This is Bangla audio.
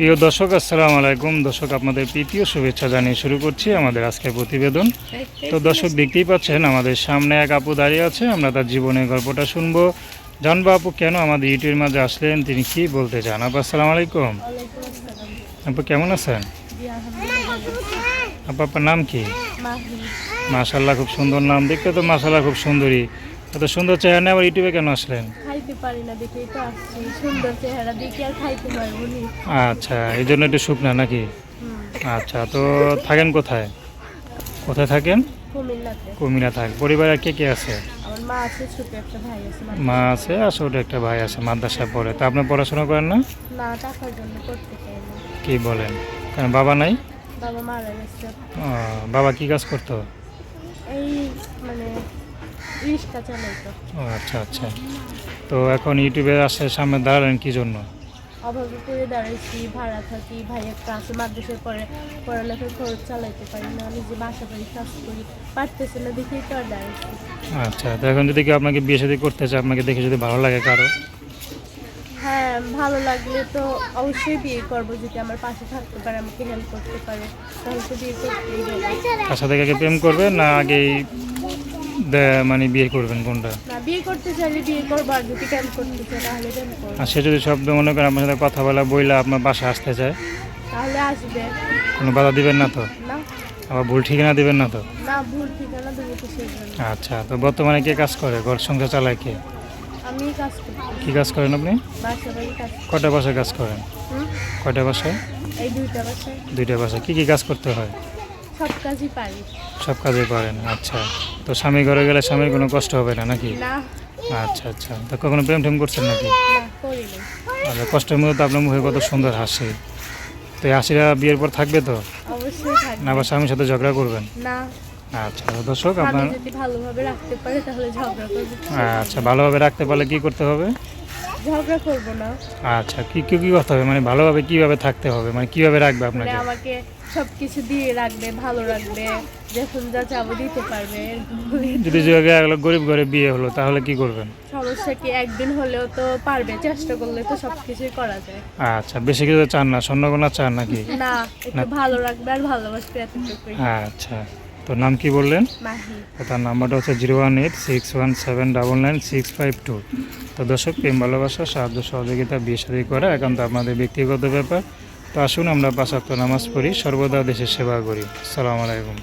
প্রিয় দর্শক, আসসালামু আলাইকুম। দর্শক, আপনাদের প্রীতীয় শুভেচ্ছা জানিয়ে শুরু করছি আমাদের আজকের প্রতিবেদন। তো দর্শক, দেখতেই পাচ্ছেন, আমাদের সামনে এক আপু দাঁড়িয়ে আছে। আমরা তার জীবনের গল্পটা শুনব। জানব আপু, কেন আমাদের ইউটিউবের মাঝে আসলেন? তিনি কি বলতে চান? আপু, আসসালামু আলাইকুম। আপু, কেমন আছেন? আপু, আপনার নাম কি? মাহি মাশাল্লাহ খুব সুন্দর নাম। দেখতে তো মাশাল্লাহ খুব সুন্দরী। এত সুন্দর চেহারা আবার ইউটিউবে কেন আসলেন? খাইতে পারি না দেখেই তো আসছি সুন্দর চেহারা দেখে আর খাইতে পারব নি। আচ্ছা এই জন্য একটু শুকনা নাকি? আচ্ছা তো থাকেন কোথায়? কোথায় থাকেন? কুমিল্লাতে। কুমিরা থাক পরিবারে কে কে আছে? মা আছে আর ছোট একটা ভাই আছে মাদ্রাসায় পড়ে। তা আপনি পড়াশোনা করেন না? কি বলেন? কারণ বাবা নাই? বাবা কি কাজ করতো? এই মানে রিক্সা চালাইতো আচ্ছা আচ্ছা। তো এখন ইউটিউবে আসে সামনে দাঁড়ালেন কি জন্য? অভাবে পড়ে দাঁড়াইছি ভাড়া থাকি ভাই একটা আছে মাদ্রাসায় পড়ে পড়ালেখার খরচ চালাইতে পারি না যে বাসা বাড়ি কাজ করি পারতেছে না দেখেই তো আর দাঁড়াইছি। আচ্ছা তো এখন যদি কেউ আপনাকে বিয়ে শাদী করতে চায় আপনাকে দেখে যদি ভালো লাগে কারও? হ্যাঁ ভালো লাগলে তো অবশ্যই বিয়ে করব যদি আমার পাশে থাকতে পারে আমাকে হেল্প করতে পারে তাহলে তো বিয়ে করতেই হবে। তার সাথে আগে প্রেম করবে না আগেই মানে বিয়ে করবেন কোনটা? না বিয়ে করতে চাইলে বিয়ে করব আর যদি হেল্প করতে চাই তাহলে হেল্প করব। আর সে যদি শব্দ মনে করেন আপনার সাথে কথা বলা বইলা আপনার বাসায় আসতে চায়? তাহলে আসবে। কোনো বাধা দিবেন না তো? না। আবার ভুল ঠিকানা দিবেন না তো? না ভুল ঠিকানা দেবো তো আচ্ছা তো বর্তমানে কে কাজ করে? ঘর সংসার চালায় কে? আমি কাজ করি। কি কাজ করেন আপনি? কটা বাসায় কাজ করেন? কটা বাসায়? এই দুইটা বাসায়। দুইটা বাসায়। কি কি কাজ করতে হয়? সব কাজই পারি। সব কাজে পারেন আচ্ছা। তো স্বামী ঘরে গেলে স্বামীর কোনো কষ্ট হবে না নাকি? আচ্ছা আচ্ছা। তো কখনো প্রেম টেম করছেন নাকি? আচ্ছা কষ্টের মধ্যে তো আপনার মুখে কত সুন্দর হাসি। তো এই হাসিরা বিয়ের পর থাকবে তো? না আবার স্বামীর সাথে ঝগড়া করবেন? না। আচ্ছা দর্শক আপনার আচ্ছা ভালোভাবে রাখতে পারলে কি করতে হবে? ঝগড়া করব না। আচ্ছা কি কি কি করতে হবে? মানে ভালোভাবে কীভাবে থাকতে হবে? মানে কীভাবে রাখবে মানে আপনাকে? আমাকে সবকিছু দিয়ে রাখবে ভালো রাখবে যখন যা চাবো দিতে পারবে যদি জায়গায় একলো গরিব ঘরে বিয়ে হলো তাহলে কি করবেন? সমস্যা কি? একদিন হলেও তো পারবে চেষ্টা করলে তো সবকিছুই করা যায়। আচ্ছা বেশি কিছু চান না? স্বর্ণকোনা চান নাকি? না একটু ভালো রাখবে আর ভালোবাসবে এতটুকুই। আচ্ছা তো নাম কি বললেন? তার নাম্বারটা হচ্ছে zero one eight six one seven double nine six five two. তো দর্শক, প্রেম, ভালোবাসা, সাহায্য, সহযোগিতা, বিয়ে সাদী করা একান্ত আমাদের ব্যক্তিগত ব্যাপার। তো আসুন আমরা পাঁচ নামাজ পড়ি, সর্বদা দেশের সেবা করি। সালাম আলাইকুম।